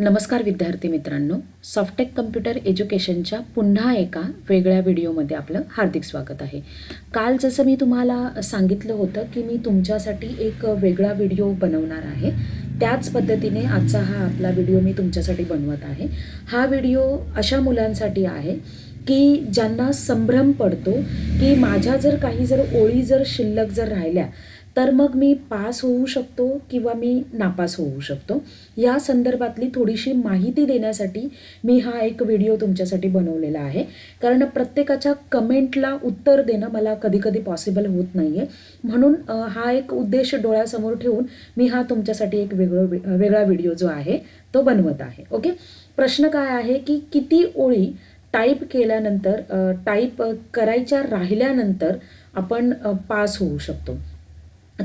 नमस्कार विद्यार्थी मित्रांनो सॉफ्टेक कम्प्युटर एज्युकेशनच्या पुन्हा एका वेगळ्या व्हिडिओमध्ये आपलं हार्दिक स्वागत आहे. काल जसं मी तुम्हाला सांगितलं होतं की मी तुमच्यासाठी एक वेगळा व्हिडिओ बनवणार आहे. त्याच पद्धतीने आजचा हा आपला व्हिडिओ मी तुमच्यासाठी बनवत आहे. हा व्हिडिओ अशा मुलांसाठी आहे की ज्यांना संभ्रम पडतो की माझ्या जर काही जर ओळी जर शिल्लक जर राहिल्या तर मग मी पास होऊ शकतो किंवा मी नापास होऊ शकतो? या संदर्भातली थोडीशी माहिती देण्यासाठी मी हा एक व्हिडिओ तुमच्यासाठी बनवलेला आहे. कारण प्रत्येकाच्या कमेंटला उत्तर देणं मला कधी कधी पॉसिबल होत नाही आहे म्हणून हा एक उद्देश डोळ्यासमोर ठेवून मी हा तुमच्यासाठी एक वेगळं वेगळा व्हिडिओ जो आहे तो बनवत आहे. ओके? प्रश्न काय आहे की किती ओळी टाईप केल्यानंतर टाईप करायच्या राहिल्यानंतर आपण पास होऊ शकतो?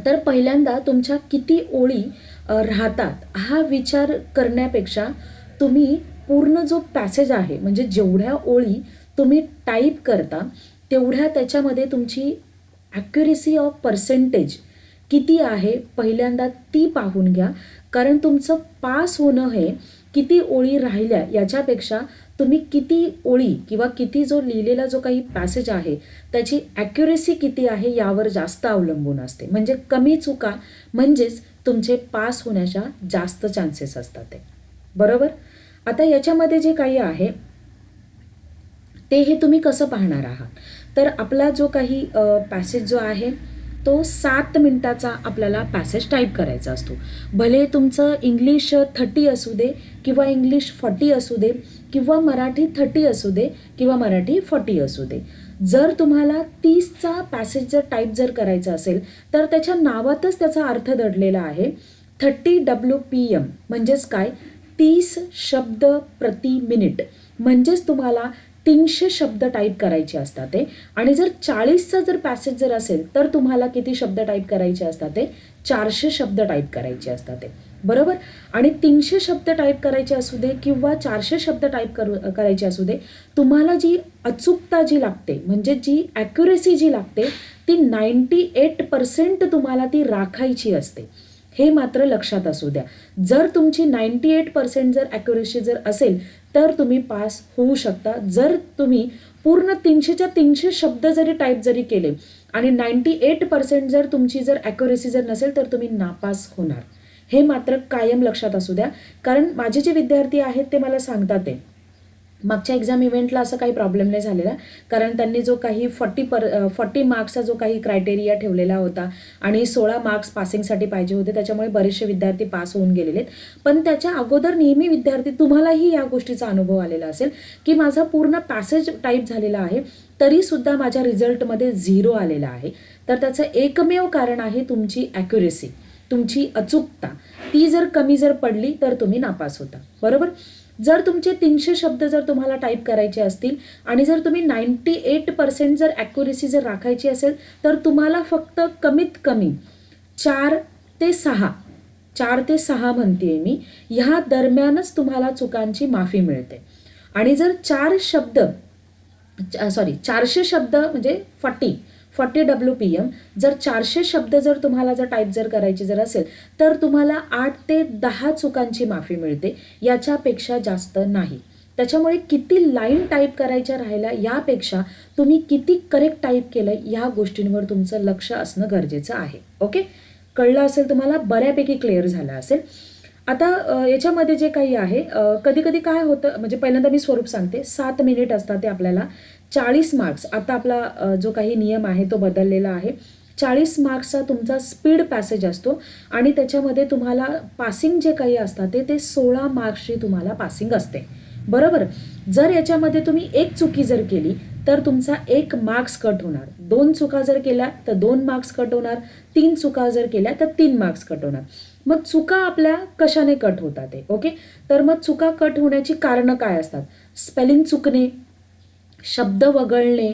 तर पहिल्यांदा तुमच्या किती ओळी राहतात हा विचार करण्यापेक्षा तुम्ही पूर्ण जो पॅसेज आहे म्हणजे जेवढ्या ओळी तुम्ही टाईप करता तेवढ्या त्याच्यामध्ये तुमची ॲक्युरेसी ऑफ पर्सेंटेज किती आहे पहिल्यांदा ती पाहून घ्या. कारण तुमचं पास होणं हे किती ओळी राहिल्या याच्यापेक्षा तुम्ही किती ओळी किंवा किती जो लिहिलेला जो काही पॅसेज आहे त्याची ॲक्युरेसी किती आहे यावर जास्त अवलंबून असते. म्हणजे कमी चुका म्हणजेच तुमचे पास होण्याच्या जास्त चान्सेस असतात ते. बरोबर? आता याच्यामध्ये जे काही आहे ते हे तुम्ही कसं पाहणार आहात? तर आपला जो काही पॅसेज जो आहे तो सात मिनिटाचा आपल्याला पॅसेज टाईप करायचा असतो. भले तुमचं इंग्लिश थर्टी असू दे किंवा इंग्लिश फॉर्टी असू दे किंवा मराठी थर्टी असू दे किंवा मराठी फॉर्टी असू दे. जर तुम्हाला तीसचा पॅसेज जर टाईप जर करायचा असेल तर त्याच्या नावातच त्याचा अर्थ दडलेला आहे थर्टी डब्ल्यू पी एम म्हणजेच काय? तीस शब्द प्रति मिनिट म्हणजेच तुम्हाला तीनशे शब्द टाईप करायचे असतात ते. आणि जर चाळीसचा जर पॅसेज जर असेल तर तुम्हाला किती शब्द टाईप करायचे असतात ते? चारशे शब्द टाईप करायचे असतात ते. बरोबर? आणि तीनशे शब्द टाईप करायचे असू दे किंवा चारशे शब्द टाईप करू करायचे असू दे तुम्हाला जी अचूकता जी लागते म्हणजे जी ॲक्युरेसी जी लागते ती नाईंटी एट पर्सेंट तुम्हाला ती राखायची असते. हे मात्र लक्षात असू द्या. जर तुमची नाईंटी एट पर्सेंट जर ॲक्युरेसी जर असेल तर तुम्ही पास होऊ शकता. जर तुम्ही पूर्ण तीनशेच्या तीनशे शब्द जरी टाईप जरी केले आणि नाईंटी एट पर्सेंट जर तुमची जर ॲक्युरेसी जर नसेल तर तुम्ही नापास होणार. हे मात्र कायम लक्षात असू द्या. कारण माझे जे विद्यार्थी आहेत ते मला सांगतात ते मागच्या एक्झाम इव्हेंटला असं काही प्रॉब्लेम नाही झालेला. कारण त्यांनी जो काही फॉर्टी पर फॉर्टी मार्क्सचा जो काही क्रायटेरिया ठेवलेला होता आणि सोळा मार्क्स पासिंगसाठी पाहिजे होते त्याच्यामुळे बरेचसे विद्यार्थी पास होऊन गेलेले आहेत. पण त्याच्या अगोदर नेहमी विद्यार्थी तुम्हालाही या गोष्टीचा अनुभव आलेला असेल की माझा पूर्ण पॅसेज टाईप झालेला आहे तरीसुद्धा माझ्या रिझल्टमध्ये झिरो आलेला आहे. तर त्याचं एकमेव कारण आहे तुमची ॲक्युरेसी तुमची अचूकता. ती जर कमी जर पडली तर तुम्ही नापास होता. बरोबर? जर तुमचे तीनशे शब्द जर तुम्हाला टाईप करायचे असतील आणि जर तुम्ही नाईंटी एट पर्सेंट जर ॲक्युरेसी जर राखायची असेल तर तुम्हाला फक्त कमीत कमी चार ते सहा चार ते सहा म्हणते मी ह्या दरम्यानच तुम्हाला चुकांची माफी मिळते. आणि जर चार शब्द सॉरी चारशे शब्द म्हणजे forty forty W P M. जर चारशे शब्द जर तुम्हाला जर टाईप जर करायचे जर असेल तर तुम्हाला आठ ते दहा चुकांची माफी मिळते. याच्यापेक्षा जास्त नाही. त्याच्यामुळे किती लाईन टाईप करायच्या राहिल्या यापेक्षा तुम्ही किती करेक्ट टाईप केलं या गोष्टींवर तुमचं लक्ष असणं गरजेचं आहे. ओके कळलं असेल तुम्हाला? बऱ्यापैकी क्लिअर झालं असेल. आता याच्यामध्ये जे काही आहे कधी कधी काय होतं म्हणजे पहिल्यांदा मी स्वरूप सांगते. सात मिनिट असतात ते आपल्याला. चाळीस मार्क्स आता आपला जो काही नियम आहे तो बदललेला आहे. चाळीस मार्क्सचा तुमचा स्पीड पॅसेज असतो आणि त्याच्यामध्ये तुम्हाला पासिंग जे काही असतात ते ते सोळा मार्क्सची तुम्हाला पासिंग असते. बरोबर? जर याच्यामध्ये तुम्ही एक चुकी जर केली तर तुमचा एक मार्क्स कट होणार. दोन चुका जर केल्या तर दोन मार्क्स कट होणार. तीन चुका जर केल्या तर तीन मार्क्स कट होणार. मग चुका आपल्या कशाने कट होतात ते? ओके तर मग चुका कट होण्याची कारणं काय असतात? स्पेलिंग चुकणे शब्द वगळणे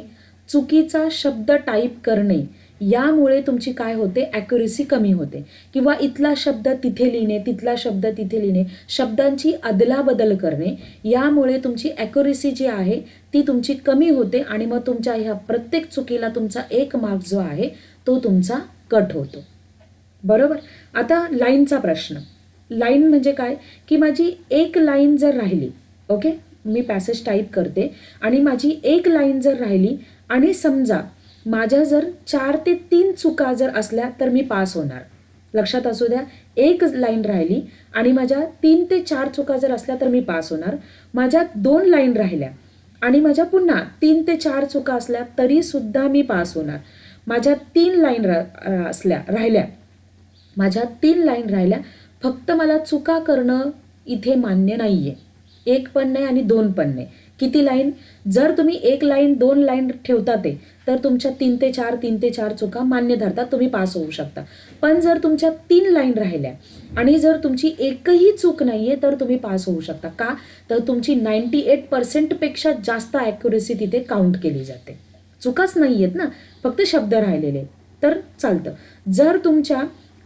चुकीचा शब्द टाईप करणे यामुळे तुमची काय होते? ॲक्युरेसी कमी होते. किंवा इथला शब्द तिथे लिहिणे तिथला शब्द तिथे लिहिणे शब्दांची अदलाबदल करणे यामुळे तुमची ॲक्युरेसी जी आहे ती तुमची कमी होते आणि मग तुमच्या ह्या प्रत्येक चुकीला तुमचा एक मार्क जो आहे तो तुमचा कट होतो. बरोबर? आता लाईनचा प्रश्न. लाईन म्हणजे काय? की माझी एक लाईन जर राहिली ओके मी पॅसेज टाईप करते. आणि माझी एक लाईन जर राहिली आणि समजा माझ्या जर चार ते तीन चुका जर असल्या तर मी पास होणार. लक्षात असू द्या एक लाईन राहिली आणि माझ्या तीन ते चार चुका जर असल्या तर मी पास होणार. माझ्या दोन लाईन राहिल्या आणि माझ्या पुन्हा तीन ते चार चुका असल्या तरीसुद्धा मी पास होणार. माझ्या तीन लाईन रा असल्या राहिल्या. माझ्या तीन लाईन राहिल्या फक्त मला चुका करणं इथे मान्य नाही आहे एक पण नाही आणि दोन पण नाही. किती लाईन? जर तुम्ही एक लाईन दोन लाईन ठेवता ते तर तुमच्या तीन ते चार तीन ते चार चुका मान्य धरतात तुम्ही पास होऊ शकता. पण जर तुमच्या तीन लाईन राहिल्या आणि जर तुमची एकही चूक नाही आहे तर तुम्ही पास होऊ शकता. का? तर तुमची नाईन्टी एट पर्सेंटपेक्षा जास्त ॲक्युरेसी तिथे काउंट केली जाते. चुकाच नाही आहेत ना? फक्त शब्द राहिलेले. आहेत. तर चालतं. जर तुमच्या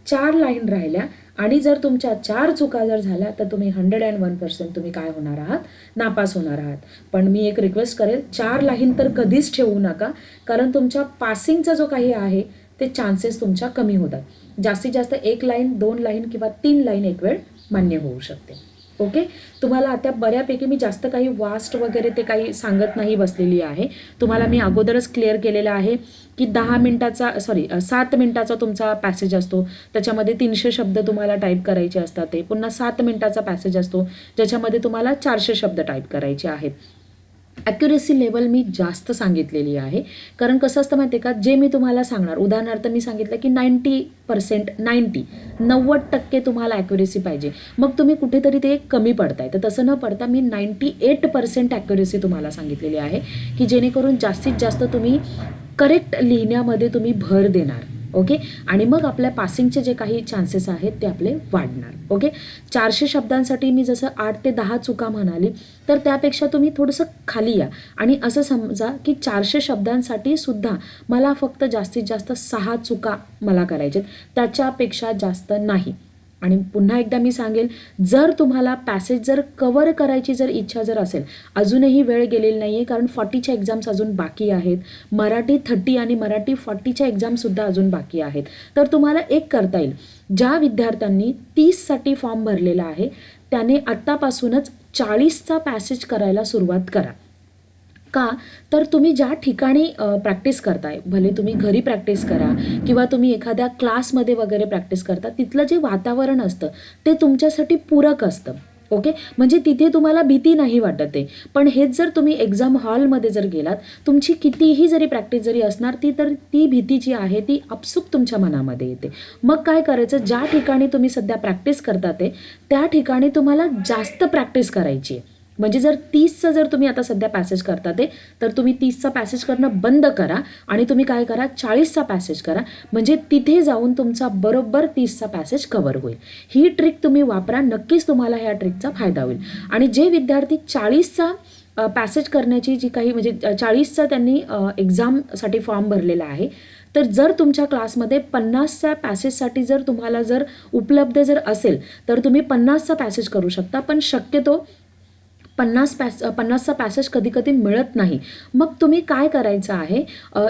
चार लाईन राहिल्या आणि जर तुमच्या चार चुका जर झाल्या तर तुम्ही हंड्रेड अँड वन पर्सेंट तुम्ही काय होणार आहात? नापास होणार आहात. पण मी एक रिक्वेस्ट करेल चार लाईन तर कधीच ठेवू नका कारण तुमच्या पासिंगचा जो काही आहे ते चान्सेस तुमच्या कमी होतात. जास्तीत जास्त एक लाईन दोन लाईन किंवा तीन लाईन एक वेळ मान्य होऊ शकते. ओके? तुम्हाला आता बऱ्यापैकी मी जास्त काही वास्ट वगैरे ते काही सांगत नाही बसलेली आहे. तुम्हाला मी अगोदरच क्लिअर केलेलं आहे की दहा मिनटाचा सॉरी सात मिनटाचा तुमचा पॅसेज असतो. त्याच्यामध्ये तीनशे शब्द तुम्हाला टाईप करायचे असतात ते. पुन्हा सात मिनटाचा पॅसेज असतो ज्याच्यामध्ये तुम्हाला चारशे शब्द टाईप करायचे आहेत. ॲक्युरेसी लेवल मी जास्त सांगितलेली आहे. कारण कसं असतं माहिती आहे का? जे मी तुम्हाला सांगणार उदाहरणार्थ मी सांगितलं की नाईंटी पर्सेंट नाईंटी नव्वद टक्के तुम्हाला ॲक्युरेसी पाहिजे. मग तुम्ही कुठेतरी ते कमी पडताय. तर तसं न पडता मी नाईंटी एट पर्सेंट ॲक्युरेसी तुम्हाला सांगितलेली आहे की जेणेकरून जास्तीत जास्त तुम्ही करेक्ट लिहिण्यामध्ये तुम्ही भर देणार. ओके? आणि मग आपल्या पासिंगचे जे काही चान्सेस आहेत ते आपले वाढणार. ओके? चारशे शब्दांसाठी मी जसं आठ ते दहा चुका म्हणाली तर त्यापेक्षा तुम्ही थोडंसं खाली या. आणि असं समजा की चारशे शब्दांसाठी सुद्धा मला फक्त जास्तीत जास्त सहा चुका मला करायच्यात त्याच्यापेक्षा जास्त नाही. आणि पुन्हा एकदा मी सांगेल जर तुम्हाला पॅसेज जर कवर करायची जर इच्छा जर असेल अजूनही वेळ गेलेली नाही आहे कारण फॉर्टीच्या एक्झाम्स अजून बाकी आहेत. मराठी थर्टी आणि मराठी फॉर्टीच्या एक्झामसुद्धा अजून बाकी आहेत. तर तुम्हाला एक करता येईल. ज्या विद्यार्थ्यांनी तीससाठी फॉर्म भरलेला आहे त्याने आत्तापासूनच चाळीसचा पॅसेज करायला सुरुवात करा. का? तर तुम्ही ज्या ठिकाणी प्रॅक्टिस करताय भले तुम्ही घरी प्रॅक्टिस करा किंवा तुम्ही एखाद्या क्लासमध्ये वगैरे प्रॅक्टिस करता तिथलं जे वातावरण असतं ते तुमच्यासाठी पूरक असतं. ओके? म्हणजे तिथे तुम्हाला भीती नाही वाटत आहे. पण हेच जर तुम्ही एक्झाम हॉलमध्ये जर गेलात तुमची कितीही जरी प्रॅक्टिस जरी असणार ती तर ती भीती जी आहे ती अपसुक तुमच्या मनामध्ये येते. मग काय करायचं? ज्या ठिकाणी तुम्ही सध्या प्रॅक्टिस करता ते त्या ठिकाणी तुम्हाला जास्त प्रॅक्टिस करायची आहे. म्हणजे जर तीसचं जर तुम्ही आता सध्या पॅसेज करता ते तर तुम्ही तीसचा पॅसेज करणं बंद करा आणि तुम्ही काय करा चाळीसचा पॅसेज करा. म्हणजे तिथे जाऊन तुमचा बरोबर तीसचा पॅसेज कवर होईल. ही ट्रिक तुम्ही वापरा नक्कीच तुम्हाला ह्या ट्रिकचा फायदा होईल. आणि जे विद्यार्थी चाळीसचा पॅसेज करण्याची जी काही म्हणजे चाळीसचा त्यांनी एक्झामसाठी फॉर्म भरलेला आहे तर जर तुमच्या क्लासमध्ये पन्नासच्या पॅसेजसाठी जर तुम्हाला जर उपलब्ध जर असेल तर तुम्ही पन्नासचा पॅसेज करू शकता. पण शक्यतो पन्नास पॅस पन्नासचा पॅसेज कधी कधी मिळत नाही. मग तुम्ही काय करायचं आहे?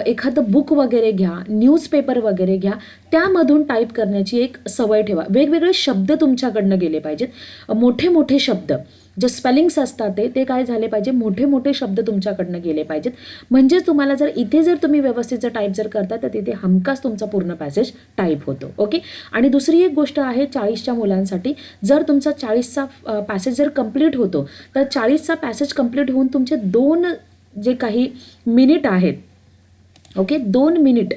एखादं बुक वगैरे घ्या न्यूजपेपर वगैरे घ्या त्यामधून टाईप करण्याची एक सवय ठेवा. वेगवेगळे शब्द तुमच्याकडनं गेले पाहिजेत. मोठे मोठे शब्द. जे स्पेलिंग्स असतात ते ते काय झाले पाहिजे? मोठे मोठे शब्द तुमच्याकडनं गेले पाहिजेत. म्हणजे तुम्हाला जर इथे जर तुम्ही व्यवस्थित जर टाईप जर करता तर तिथे हमखास तुमचा पूर्ण पॅसेज टाईप होतो. ओके आणि दुसरी एक गोष्ट आहे चाळीसच्या मुलांसाठी. जर तुमचा चाळीसचा पॅसेज जर कंप्लीट होतो तर चाळीसचा पॅसेज कंप्लीट होऊन तुमचे दोन जे काही मिनिट आहेत ओके दोन मिनिट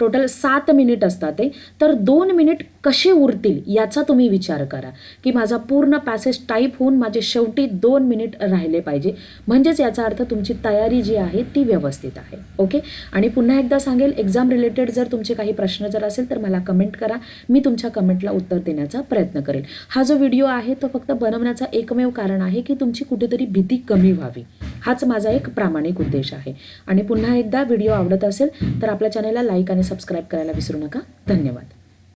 टोटल सात मिनिट असतात ते. तर दोन मिनिट कसे उरतील याचा तुम्ही विचार करा. की माझा पूर्ण पॅसेज टाईप होऊन माझे शेवटी दोन मिनिट राहिले पाहिजे. म्हणजेच याचा अर्थ तुमची तयारी जी आहे ती व्यवस्थित आहे. ओके आणि पुन्हा एकदा सांगेल एक्झाम रिलेटेड जर तुमचे काही प्रश्न जर असेल तर मला कमेंट करा. मी तुमच्या कमेंटला उत्तर देण्याचा प्रयत्न करेल. हा जो व्हिडिओ आहे तो फक्त बनवण्याचा एकमेव कारण आहे की तुमची कुठेतरी भीती कमी व्हावी. हाच माझा एक प्रामाणिक उद्देश आहे. आणि पुन्हा एकदा व्हिडिओ आवडत असेल तर आपल्या चॅनलला लाईक आणि सबस्क्राईब करायला विसरू नका. धन्यवाद.